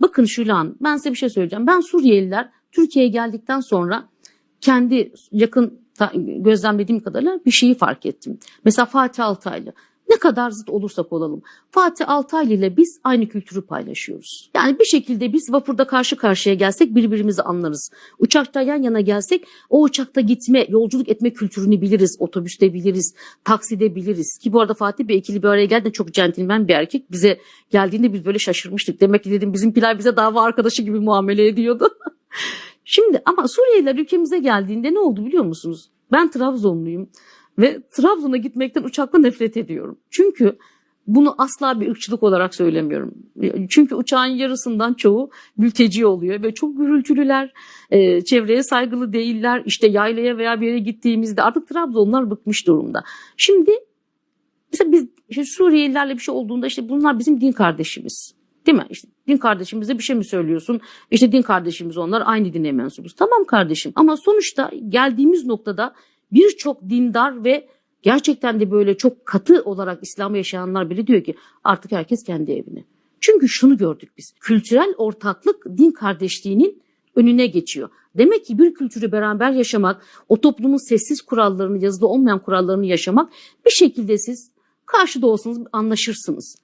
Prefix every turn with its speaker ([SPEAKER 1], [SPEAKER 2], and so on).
[SPEAKER 1] Bakın Şulan ben size bir şey söyleyeceğim. Ben Suriyeliler Türkiye'ye geldikten sonra kendi yakın gözlemlediğim kadarıyla bir şeyi fark ettim. Mesela Fatih Altaylı. Ne kadar zıt olursak olalım. Fatih Altaylı ile biz aynı kültürü paylaşıyoruz. Yani bir şekilde biz vapurda karşı karşıya gelsek birbirimizi anlarız. Uçakta yan yana gelsek o uçakta gitme, yolculuk etme kültürünü biliriz. Otobüste biliriz, takside biliriz. Ki bu arada Fatih Bey ikili bir araya geldi çok centilmen bir erkek. Bize geldiğinde biz böyle şaşırmıştık. Demek ki dedim bizimkiler bize dava arkadaşı gibi muamele ediyordu. Şimdi ama Suriyeliler ülkemize geldiğinde ne oldu biliyor musunuz? Ben Trabzonluyum ve Trabzon'a gitmekten uçakla nefret ediyorum. Çünkü bunu asla bir ırkçılık olarak söylemiyorum. Çünkü uçağın yarısından çoğu mülteci oluyor ve çok gürültülüler, e, çevreye saygılı değiller. İşte yaylaya veya bir yere gittiğimizde artık Trabzonlar bıkmış durumda. Şimdi mesela biz işte Suriyelilerle bir şey olduğunda işte bunlar bizim din kardeşimiz. Değil mi? İşte din kardeşimize bir şey mi söylüyorsun? İşte din kardeşimiz onlar aynı dine mensubuz. Tamam kardeşim ama sonuçta geldiğimiz noktada birçok dindar ve gerçekten de böyle çok katı olarak İslam'ı yaşayanlar bile diyor ki artık herkes kendi evine. Çünkü şunu gördük biz. Kültürel ortaklık din kardeşliğinin önüne geçiyor. Demek ki bir kültürü beraber yaşamak, o toplumun sessiz kurallarını, yazılı olmayan kurallarını yaşamak bir şekilde siz karşıda olsanız anlaşırsınız.